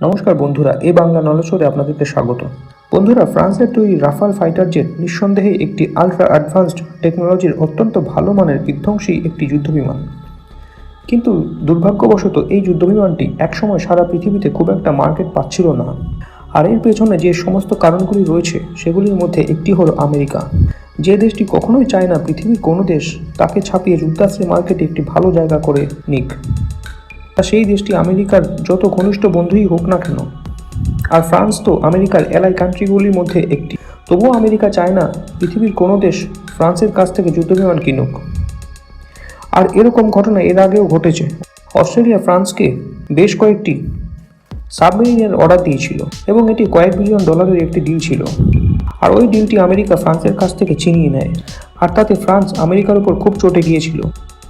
নমস্কার বন্ধুরা, এ বাংলা নলেশ্বরে আপনাদেরকে স্বাগত। বন্ধুরা, ফ্রান্সের তৈরি রাফাল ফাইটার জেট নিঃসন্দেহে একটি আলট্রা অ্যাডভান্সড টেকনোলজির অত্যন্ত ভালো মানের বিধ্বংসী একটি যুদ্ধবিমান। কিন্তু দুর্ভাগ্যবশত এই যুদ্ধবিমানটি একসময় সারা পৃথিবীতে খুব একটা মার্কেট পাচ্ছিল না। আর এর পেছনে যে সমস্ত কারণগুলি রয়েছে, সেগুলির মধ্যে একটি হলো আমেরিকা। যে দেশটি কখনোই চায় না পৃথিবীর কোনো দেশ তাকে ছাপিয়ে যুদ্ধাশ্রী মার্কেটে একটি ভালো জায়গা করে নিক। তা সেই দেশটি আমেরিকার যত ঘনিষ্ঠ বন্ধুই হোক না কেন। আর ফ্রান্স তো আমেরিকার এলাই কান্ট্রিগুলির মধ্যে একটি। তবুও আমেরিকা চায় না পৃথিবীর কোনো দেশ ফ্রান্সের কাছ থেকে যুদ্ধবিমান কিনুক। আর এরকম ঘটনা এর আগেও ঘটেছে। অস্ট্রেলিয়া ফ্রান্সকে বেশ কয়েকটি সাবমেরিনের অর্ডার দিয়েছিল এবং এটি কয়েক বিলিয়ন ডলারের একটি ডিল ছিল। আর ওই ডিলটি আমেরিকা ফ্রান্সের কাছ থেকে ছিনিয়ে নেয়। আর তাতে ফ্রান্স আমেরিকার উপর খুব চটে গিয়েছিল।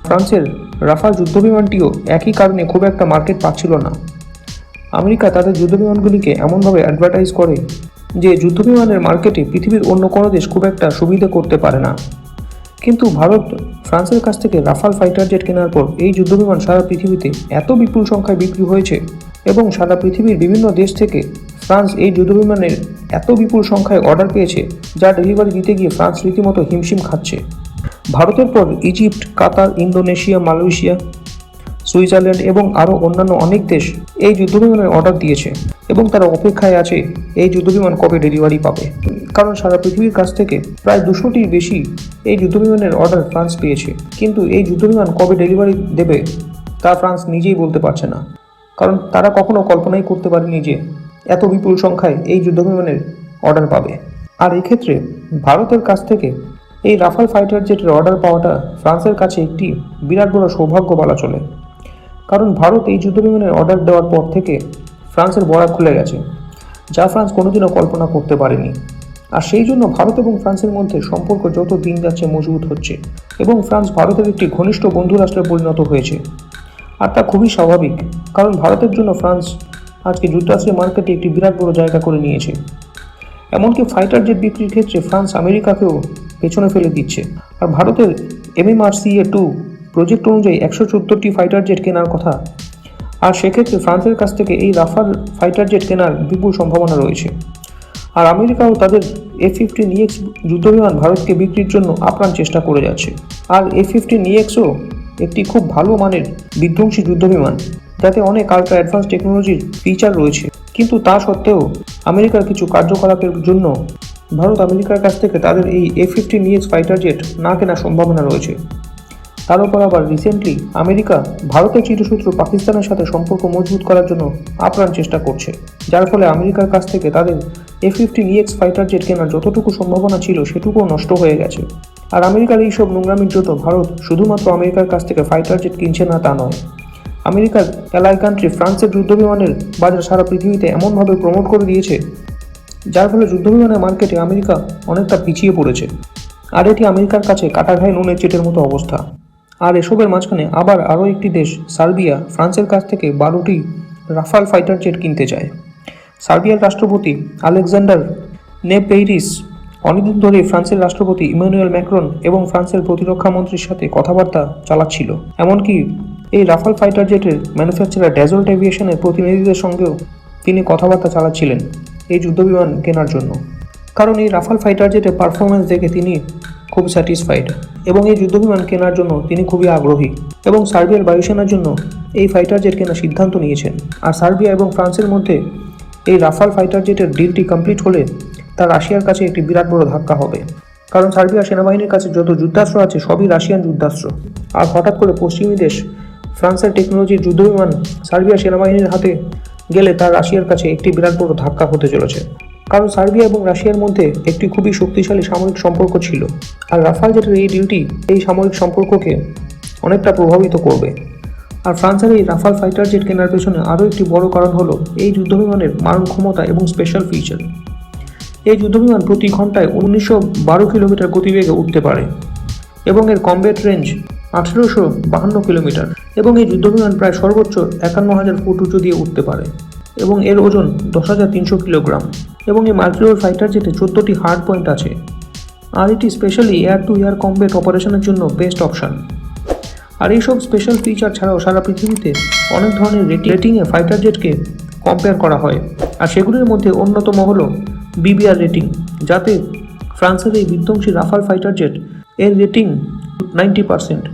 ফ্রান্সের রাফাল যুদ্ধবিমানটিও একই কারণে খুব একটা মার্কেট পাচ্ছিল না। আমেরিকা তাদের যুদ্ধবিমানগুলিকে এমনভাবে অ্যাডভার্টাইজ করে যে যুদ্ধবিমানের মার্কেটে পৃথিবীর অন্য কোনো দেশ খুব একটা সুবিধে করতে পারে না। কিন্তু ভারত ফ্রান্সের কাছ থেকে রাফাল ফাইটার জেট কেনার পর এই যুদ্ধবিমান সারা পৃথিবীতে এত বিপুল সংখ্যায় বিক্রি হয়েছে এবং সারা পৃথিবীর বিভিন্ন দেশ থেকে ফ্রান্স এই যুদ্ধবিমানের এত বিপুল সংখ্যায় অর্ডার পেয়েছে, যা ডেলিভারি দিতে গিয়ে ফ্রান্স রীতিমতো হিমশিম খাচ্ছে। ভারতের পর Egypt, Qatar, Indonesia, Malaysia, Switzerland এবং আরও অন্যান্য অনেক দেশ এই যুদ্ধবিমানের অর্ডার দিয়েছে এবং তারা অপেক্ষায় আছে এই যুদ্ধবিমান কবে ডেলিভারি পাবে। কারণ সারা পৃথিবীর কাছ থেকে প্রায় দুশোটির বেশি এই যুদ্ধবিমানের অর্ডার ফ্রান্স পেয়েছে। কিন্তু এই যুদ্ধবিমান কবে ডেলিভারি দেবে তা ফ্রান্স নিজেই বলতে পারছে না। কারণ তারা কখনো কল্পনাই করতে পারেনি যে এত বিপুল সংখ্যায় এই যুদ্ধবিমানের অর্ডার পাবে। আর এক্ষেত্রে ভারতের কাছ থেকে এই রাফাল ফাইটার জেটের অর্ডার পাওয়াটা ফ্রান্সের কাছে একটি বিরাট বড় সৌভাগ্য বলা চলে। কারণ ভারত এই যুদ্ধবিমানের অর্ডার দেওয়ার পর থেকে ফ্রান্সের বরাক খুলে গেছে, যা ফ্রান্স কোনোদিনও কল্পনা করতে পারেনি। আর সেই জন্য ভারত এবং ফ্রান্সের মধ্যে সম্পর্ক যত দিন যাচ্ছে মজবুত হচ্ছে এবং ফ্রান্স ভারতের একটি ঘনিষ্ঠ বন্ধু রাষ্ট্রে পরিণত হয়েছে। আর তা খুবই স্বাভাবিক, কারণ ভারতের জন্য ফ্রান্স আজকে যুক্তরাষ্ট্রের মার্কেটে একটি বিরাট বড় জায়গা করে নিয়েছে। এমনকি ফাইটার জেট বিক্রির ক্ষেত্রে ফ্রান্স আমেরিকাকেও পেছনে ফেলে দিচ্ছে। আর ভারতের এমএমআরসিএ টু প্রজেক্ট অনুযায়ী একশো চোদ্দোটি ফাইটার জেট কেনার কথা। আর সেক্ষেত্রে ফ্রান্সের কাছ থেকে এই রাফাল ফাইটার জেট কেনার বিপুল সম্ভাবনা রয়েছে। আর আমেরিকাও তাদের এফ ফিফটিন ইএক্স যুদ্ধবিমান ভারতকে বিক্রির জন্য আপ্রাণ চেষ্টা করে যাচ্ছে। আর এফ ফিফটিন ইএক্সও একটি খুব ভালো মানের বিধ্বংসী যুদ্ধবিমান, যাতে অনেক আলট্রা অ্যাডভান্স টেকনোলজির ফিচার রয়েছে। কিন্তু তা সত্ত্বেও আমেরিকার কিছু কার্যকলাপের জন্য ভারত আমেরিকার কাছ থেকে তাদের এই F fifteen E X fighter jet না কেনার সম্ভাবনা রয়েছে। তার উপর আবার রিসেন্টলি আমেরিকা ভারতের চিরশত্রু পাকিস্তানের সাথে সম্পর্ক মজবুত করার জন্য আপ্রাণ চেষ্টা করছে। যার ফলে আমেরিকার কাছ থেকে তাদের F fifteen E X fighter jet কেনার যতটুকু সম্ভাবনা ছিল সেটুকুও নষ্ট হয়ে গেছে। আর আমেরিকার এইসব নোংরামির জন্য ভারত শুধুমাত্র আমেরিকার কাছ থেকে ফাইটার জেট কিনছে না তা নয়। আমেরিকার অ্যালাই কান্ট্রি ফ্রান্সের যুদ্ধবিমানের বাজার সারা পৃথিবীতে এমনভাবে প্রমোট করে দিয়েছে যার ফলে যুদ্ধবিমানের মার্কেটে আমেরিকা অনেকটা পিছিয়ে পড়েছে। আর এটি আমেরিকার কাছে কাটাঘাই নুনের চেটের মতো অবস্থা। আর এসবের মাঝখানে আবার আরও একটি দেশ, সার্বিয়া, ফ্রান্সের কাছ থেকে বারোটি রাফাল ফাইটার জেট কিনতে চায়। সার্বিয়ার রাষ্ট্রপতি আলেকজান্ডার নেপেইরিস অনেকদিন ধরে ফ্রান্সের রাষ্ট্রপতি ইমানুয়েল ম্যাক্রন এবং ফ্রান্সের প্রতিরক্ষা মন্ত্রীর সাথে কথাবার্তা চালাচ্ছিল। এমনকি এই রাফাল ফাইটার জেটের ম্যানুফ্যাকচারার ড্যাজল্ট এভিয়েশনের প্রতিনিধিদের সঙ্গেও তিনি কথাবার্তা চালাচ্ছিলেন। এই যুদ্ধবিমান কেনার জন্য। কারণ এই রাফাল ফাইটার জেটের পারফরমেন্স দেখে তিনি খুব স্যাটিসফাইড এবং এই যুদ্ধবিমান কেনার জন্য তিনি খুবই আগ্রহী এবং সার্বিয়ার বায়ুসেনার জন্য এই ফাইটার জেট কেনার সিদ্ধান্ত নিয়েছেন। আর সার্বিয়া এবং ফ্রান্সের মধ্যে এই রাফাল ফাইটার জেটের ডিলটি কমপ্লিট হলে তা রাশিয়ার কাছে একটি বিরাট বড় ধাক্কা হবে। কারণ সার্বিয়া সেনাবাহিনীর কাছে যত যুদ্ধাস্ত্র আছে সবই রাশিয়ান যুদ্ধাস্ত্র। আর হঠাৎ করে পশ্চিমী দেশ ফ্রান্সের টেকনোলজির যুদ্ধবিমান সার্বিয়া সেনাবাহিনীর হাতে গেলে তা রাশিয়ার কাছে একটি বিরাট বড় ধাক্কা হতে চলেছে। কারণ সার্বিয়া এবং রাশিয়ার মধ্যে একটি খুবই শক্তিশালী সামরিক সম্পর্ক ছিল। আর রাফাল জেটের এই ডিলটি এই সামরিক সম্পর্ককে অনেকটা প্রভাবিত করবে। আর ফ্রান্সের এই রাফাল ফাইটার জেট কেনার পেছনে আরও একটি বড় কারণ হলো এই যুদ্ধবিমানের মারণ ক্ষমতা এবং স্পেশাল ফিচার এই যুদ্ধবিমান প্রতি ঘন্টায় উনিশশো বারো কিলোমিটার গতিবেগে উঠতে পারে। এবং এর কমব্যাট রেঞ্জ আঠেরোশো বাহান্ন কিলোমিটার এবং এই যুদ্ধবিমান প্রায় সর্বোচ্চ একান্ন হাজার ফুট উঁচু দিয়ে উঠতে পারে এবং এর ওজন দশ হাজার তিনশো কিলোগ্রাম এবং এই মাল্টিরোল ফাইটার জেটে চোদ্দোটি হার্ড পয়েন্ট আছে। আর এটি specially air to air combat অপারেশনের জন্য বেস্ট অপশান আর এইসব স্পেশাল ফিচার ছাড়াও সারা পৃথিবীতে অনেক ধরনের রেটিংয়ে ফাইটার জেটকে কম্পেয়ার করা হয়। আর সেগুলির মধ্যে অন্যতম হলো বিবিআর রেটিং যাতে ফ্রান্সের এই বিধ্বংসী রাফাল ফাইটার জেট এর রেটিং নাইনটি পার্সেন্ট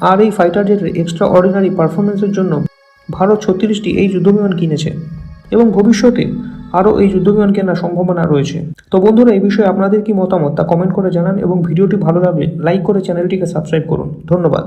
আর এই ফাইটার জেটের এক্সট্রা অর্ডিনারি পারফরমেন্সের জন্য ভারত ছত্রিশটি এই যুদ্ধবিমান কিনেছে এবং ভবিষ্যতে আরও এই যুদ্ধবিমান কেনার সম্ভাবনা রয়েছে। তো বন্ধুরা, এই বিষয়ে আপনাদের কি মতামত তা কমেন্ট করে জানান এবং ভিডিওটি ভালো লাগলে লাইক করে চ্যানেলটিকে সাবস্ক্রাইব করুন। ধন্যবাদ।